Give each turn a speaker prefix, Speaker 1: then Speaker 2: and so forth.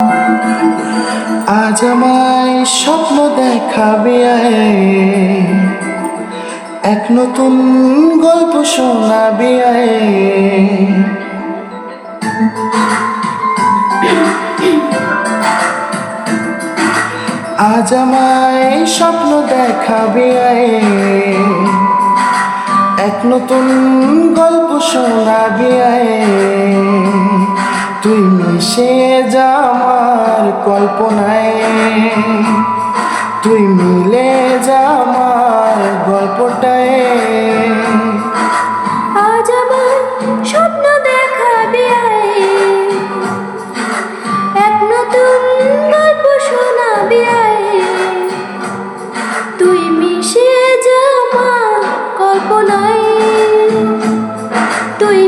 Speaker 1: আজ আমায় স্বপ্ন দেখাবে। এক নতুন গল্প শোনাবে। আজ আমায় স্বপ্ন দেখাবে। এক নতুন গল্প শোনাবে আয়। তুই মিশে যামার কল্পনায়। তুই মিলে যামার গল্পটায়।
Speaker 2: আজ আমার স্বপ্ন দেখা দেখাবে এক নতুন গল্প শোনাবে তুই মিশে যামার কল্পনায়। তুই